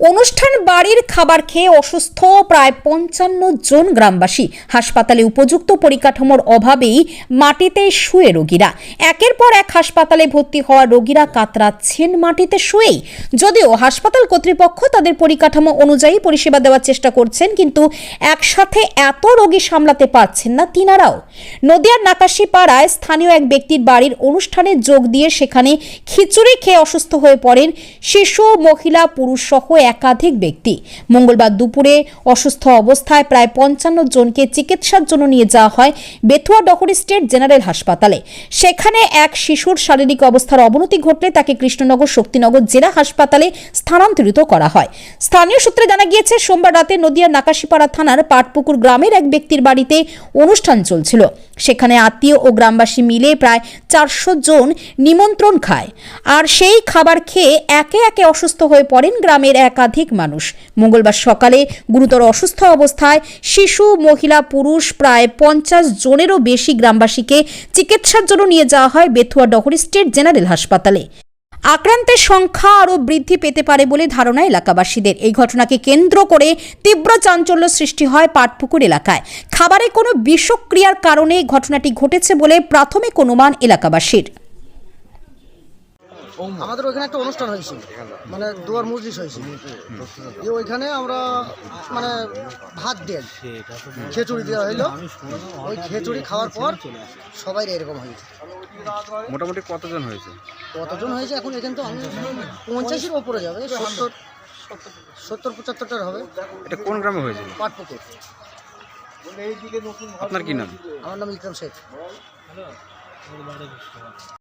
অনুষ্ঠান বাড়ির খাবার খেয়ে অসুস্থ প্রায় পঞ্চান্ন জন গ্রামবাসী। হাসপাতালে উপযুক্ত পরিকাঠামোর অভাবেই মাটিতে শুয়ে রোগীরা। একের পর এক হাসপাতালে ভর্তি হওয়া রোগীরা কাতরাচ্ছেন মাটিতে শুয়েই। যদিও হাসপাতাল কর্তৃপক্ষ তাদের পরিকাঠামো অনুযায়ী পরিষেবা দেওয়ার চেষ্টা করছেন, কিন্তু একসাথে এত রোগী সামলাতে পারছেন না তিনারাও। নদিয়ার নাকাশি পাড়ায় স্থানীয় এক ব্যক্তির বাড়ির অনুষ্ঠানে যোগ দিয়ে সেখানে খিচুড়ি খেয়ে অসুস্থ হয়ে পড়েন শিশু, মহিলা পুরুষ সহ একাধিক ব্যক্তি। মঙ্গলবার দুপুরে অসুস্থ অবস্থায় প্রায় পঞ্চান্ন জনকে চিকিৎসার জন্য নিয়ে যাওয়া হয় বেথুয়া ডহরি স্টেট জেনারেল হাসপাতালে। সেখানে এক শিশুর শারীরিক অবস্থার অবনতি ঘটলে তাকে কৃষ্ণনগর শক্তিনগর জেলা হাসপাতালে স্থানান্তরিত করা হয়। স্থানীয় সূত্রে জানা গিয়েছে, সোমবার রাতে নদিয়ার নাকাশিপাড়া থানার পাটপুকুর গ্রামের এক ব্যক্তির বাড়িতে অনুষ্ঠান চলছিল। সেখানে আত্মীয় ও গ্রামবাসী মিলে প্রায় চারশো জন নিমন্ত্রণ খায়। আর সেই খাবার খেয়ে একে একে অসুস্থ হয়ে পড়েন গ্রামের একাধিক মানুষ। মঙ্গলবার সকালে গুরুতর অসুস্থ অবস্থায় শিশু, মহিলা, পুরুষ প্রায় পঞ্চাশ জনেরও বেশি গ্রামবাসীকে চিকিৎসার জন্য নিয়ে যাওয়া হয় বেথুয়া ডহরি স্টেট জেনারেল হাসপাতালে। আক্রান্তের সংখ্যা আরও বৃদ্ধি পেতে পারে বলে ধারণা এলাকাবাসীদের। এই ঘটনাকে কেন্দ্র করে তীব্র চাঞ্চল্য সৃষ্টি হয় পাটপুকুর এলাকায়। খাবারে কোনো বিষক্রিয়ার কারণে ঘটনাটি ঘটেছে বলে প্রাথমিক অনুমান এলাকাবাসীর। আমাদের ওইখানে একটা অনুষ্ঠান হয়েছে। মানে দুয়ার মজলিস হয়েছে। দিয়ে ওইখানে আমরা মানে ভাত দেন খিচুড়ি দেওয়া হইল। ওই খিচুড়ি খাওয়ার পর সবাই এরকম হয়েছে। মোটামুটি কতজন হয়েছে? কতজন হয়েছে এখন এখানে তো আমি পঞ্চাশের ওপরে যাবে সত্তর সত্তর পঁচাত্তরটার হবে। এটা কোন গ্রামে হয়েছিল পাটপুকুর। আপনার কি নাম? আমার নাম ইকরাম শেখ।